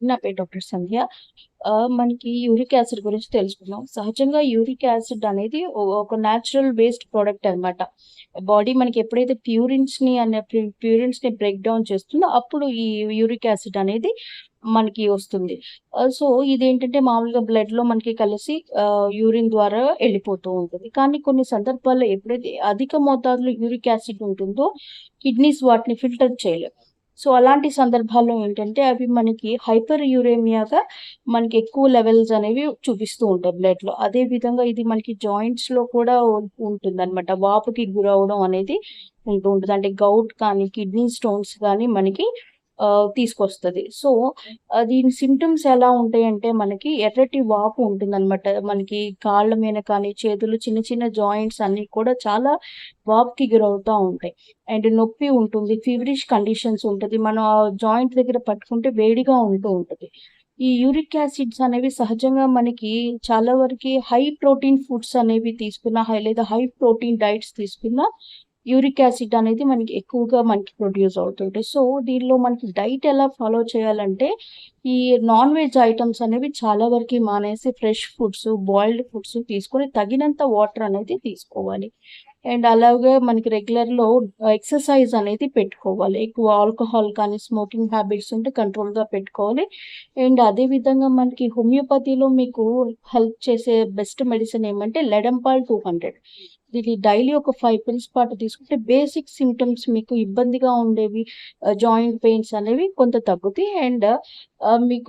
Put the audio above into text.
నా పేరు డాక్టర్ సంధ్య. మనకి యూరిక్ యాసిడ్ గురించి తెలుసుకుందాం. సహజంగా యూరిక్ యాసిడ్ అనేది ఒక న్యాచురల్ వేస్ట్ ప్రోడక్ట్ అనమాట. బాడీ మనకి ఎప్పుడైతే ప్యూరిన్స్‌ని అనే ప్యూరిన్స్ ప్యూరిన్స్‌ని బ్రేక్ డౌన్ చేస్తుందో అప్పుడు ఈ యూరిక్ యాసిడ్ అనేది మనకి వస్తుంది. సో ఇదేంటంటే మామూలుగా బ్లడ్‌లో మనకి కలిసి యూరిన్ ద్వారా వెళ్ళిపోతూ ఉంటుంది. కానీ కొన్ని సందర్భాల్లో ఎప్పుడైతే అధిక మోతాదులో యూరిక్ యాసిడ్ ఉంటుందో కిడ్నీస్ వాటిని ఫిల్టర్ చేయలేవు. సో అలాంటి సందర్భాల్లో ఏంటంటే అవి మనకి హైపర్ యూరేమియాగా మనకి ఎక్కువ లెవెల్స్ అనేవి చూపిస్తూ ఉంటాయి బ్లడ్‌లో. అదే విధంగా ఇది మనకి జాయింట్స్‌లో కూడా ఉంటుంది ఉంటుందనమాట. వాపుకి గురవ్వడం అనేది ఉంటూ ఉంటుంది అంటే గౌట్ కానీ, కిడ్నీ స్టోన్స్ కానీ మనకి తీసుకొస్తది. సో దీని సింప్టమ్స్ ఎలా ఉంటాయంటే మనకి ఎర్రటి వాపు ఉంటుందనమాట. మనకి కాళ్ళ మీద కానీ, చేతులు చిన్న చిన్న జాయింట్స్ అన్నీ కూడా చాలా వాపుకి గురవుతా ఉంటాయి. అండ్ నొప్పి ఉంటుంది. ఫీవరిష్ కండిషన్స్ ఉంటది. మనం ఆ జాయింట్ దగ్గర పట్టుకుంటే వేడిగా ఉంటూ ఉంటది. ఈ యూరిక్ యాసిడ్స్ అనేవి సహజంగా మనకి చాలా వరకి హై ప్రోటీన్ ఫుడ్స్ అనేవి తీసుకున్న లేదా హై ప్రోటీన్ డైట్స్ తీసుకున్న యూరిక్ యాసిడ్ అనేది మనకి ఎక్కువగా మనకి ప్రొడ్యూస్ అవుతుంటాయి. సో దీనిలో మనకి డైట్ ఎలా ఫాలో చేయాలంటే ఈ నాన్ వెజ్ ఐటమ్స్ అనేవి చాలా వరకు మానేసి ఫ్రెష్ ఫుడ్స్, బాయిల్డ్ ఫుడ్స్ తీసుకొని తగినంత వాటర్ అనేది తీసుకోవాలి. అండ్ అలాగే మనకి రెగ్యులర్‌లో ఎక్సర్సైజ్ అనేది పెట్టుకోవాలి. ఎక్కువ ఆల్కహాల్ కానీ, స్మోకింగ్ హ్యాబిట్స్ ఉంటే కంట్రోల్‌గా పెట్టుకోవాలి. అండ్ అదే విధంగా మనకి హోమియోపతిలో మీకు హెల్ప్ చేసే బెస్ట్ మెడిసిన్ ఏమంటే లెడంపాయిడ్ టూ హండ్రెడ్ ఇది డైలీ ఒక ఫైవ్ పిల్స్ పాటు తీసుకుంటే బేసిక్ సిమ్టమ్స్ మీకు ఇబ్బందిగా ఉండేవి uh, జాయింట్ పెయిన్స్ అనేవి కొంత తగ్గుతాయి. అండ్ uh, మీకు